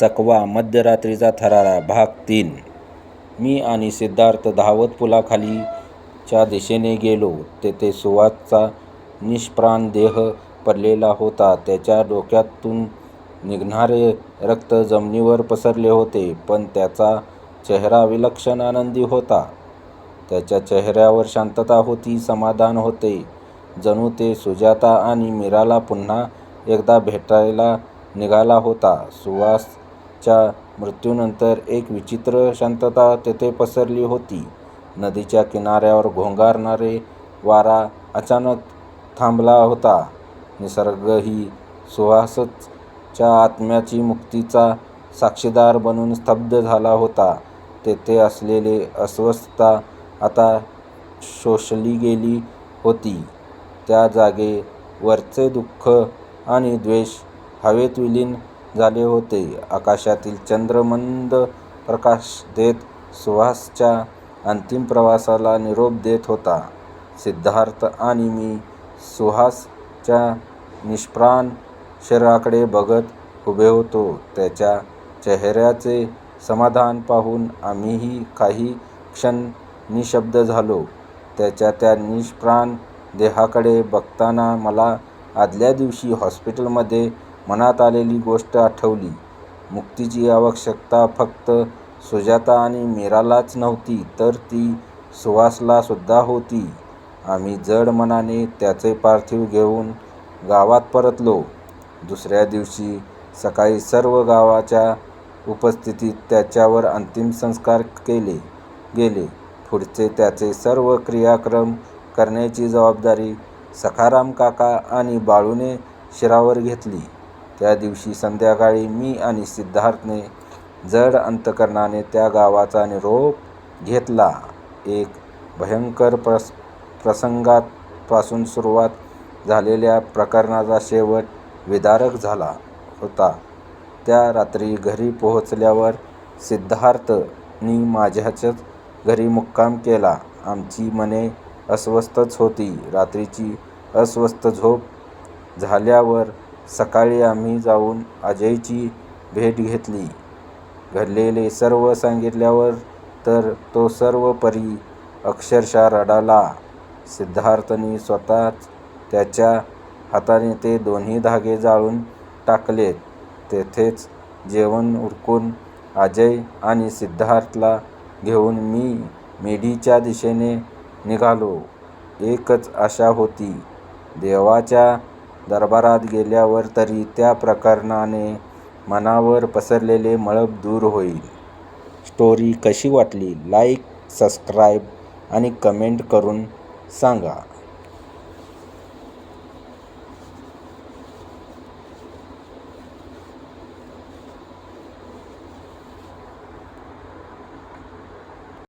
चकवा मध्यरात्रीचा थरारा भाग तीन मी आणि सिद्धार्थ धावत पुलाखालीच्या दिशेने गेलो. तेथे सुवासचा निष्प्राण देह पडलेला होता. त्याच्या डोक्यातून निघणारे रक्त जमिनीवर पसरले होते. पण त्याचा चेहरा विलक्षण आनंदी होता. त्याच्या चेहऱ्यावर शांतता होती, समाधान होते. जणू ते सुजाता आणि मीराला पुन्हा एकदा भेटायला निघाला होता. सुवास च्या मृत्यूनंतर एक विचित्र शांतता तेथे पसरली होती. नदीच्या किनाऱ्यावर घोंगारणारे वारा अचानक थांबला होता. निसर्गही सुहासच्या आत्म्याची मुक्तीचा साक्षीदार बनून स्तब्ध झाला होता. तेथे असलेली अस्वस्थता आता शोषली गेली होती. त्या जागेवरचे दुःख आणि द्वेष हवेत विलीन झाले होते. आकाशातील चंद्र मंद प्रकाश देत सुहासच्या अंतिम प्रवासाला निरोप देत होता. सिद्धार्थ आणि मी सुहासच्या निष्प्राण शरीराकडे बघत उभे होतो. त्याच्या चेहऱ्याचे समाधान पाहून आम्हीही काही क्षण निःशब्द झालो. त्याच्या त्या निष्प्राण देहाकडे बघताना मला आदल्या दिवशी हॉस्पिटलमध्ये मनात आलेली गोष्ट आठवली. मुक्तीची आवश्यकता फक्त सुजाता आणि मीरालाच नव्हती, तर ती सुहासला सुद्धा होती. आम्ही जड मनाने त्याचे पार्थिव घेऊन गावात परतलो. दुसऱ्या दिवशी सकाळी सर्व गावाच्या उपस्थितीत त्याच्यावर अंतिम संस्कार केले गेले. पुढचे त्याचे सर्व क्रियाक्रम करण्याची जबाबदारी सखारामकाका आणि बाळूने शिरावर घेतली. त्या दिवशी संध्याकाळी मी आणि सिद्धार्थने जड अंतकरणाने त्या गावाचा निरोप घेतला. एक भयंकर प्रस प्रसंगापासून सुरुवात झालेल्या प्रकरणाचा शेवट विदारक झाला होता. त्या रात्री घरी पोहोचल्यावर सिद्धार्थनी माझ्याच घरी मुक्काम केला. आमची मने अस्वस्थच होती. रात्रीची अस्वस्थ झोप झाल्यावर सकाळी आम्ही जाऊन अजयची भेट घेतली. घडलेले सर्व सांगितल्यावर तर तो सर्वोपरी अक्षरशः रडाला सिद्धार्थने स्वतःच त्याच्या हाताने ते दोन्ही धागे जाळून टाकलेत. तेथेच जेवण उरकून अजय आणि सिद्धार्थला घेऊन मी मेढीच्या दिशेने निघालो. एकच आशा होती, देवाच्या दरबारात गेल्यावर तरी त्या प्रकरणाने मनावर पसरलेले मळभ दूर होईल. स्टोरी कशी वाटली? लाईक, सबस्क्राईब आणि कमेंट करून सांगा.